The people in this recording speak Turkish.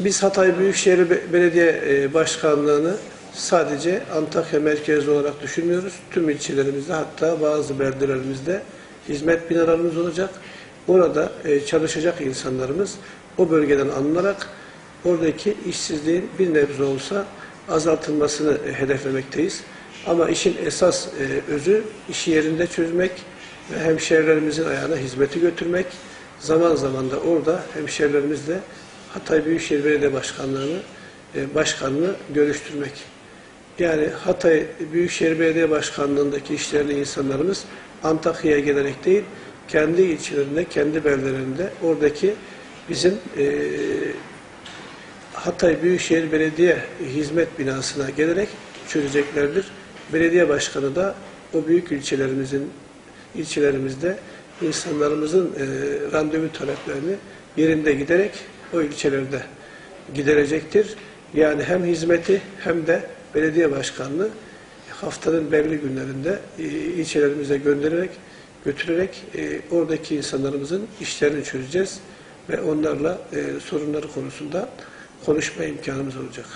Biz Hatay Büyükşehir Be- Belediye e, Başkanlığı'nı sadece Antakya merkezli olarak düşünmüyoruz. Tüm ilçelerimizde hatta bazı beldelerimizde hizmet binalarımız olacak. Orada e, çalışacak insanlarımız o bölgeden alınarak oradaki işsizliğin bir nebze olsa azaltılmasını e, hedeflemekteyiz. Ama işin esas özü işi yerinde çözmek ve hemşehrilerimizin ayağına hizmeti götürmek. Zaman zaman da orada hemşehrilerimizle Hatay Büyükşehir Belediye Başkanlığı'nı e, başkanını görüştürmek. Yani Hatay Büyükşehir Belediye Başkanlığı'ndaki işlerini insanlarımız Antakya'ya gelerek değil, kendi ilçelerinde, kendi beldelerinde oradaki bizim e, Hatay Büyükşehir Belediye Hizmet Binası'na gelerek çözeceklerdir. Belediye başkanı da o büyük ilçelerimizin ilçelerimizde insanlarımızın e, randevu taleplerini yerinde giderek o ilçelerde giderecektir. Yani hem hizmeti hem de belediye başkanlığı haftanın belli günlerinde e, ilçelerimize göndererek götürerek e, oradaki insanlarımızın işlerini çözeceğiz ve onlarla e, sorunları konusunda konuşma imkanımız olacak.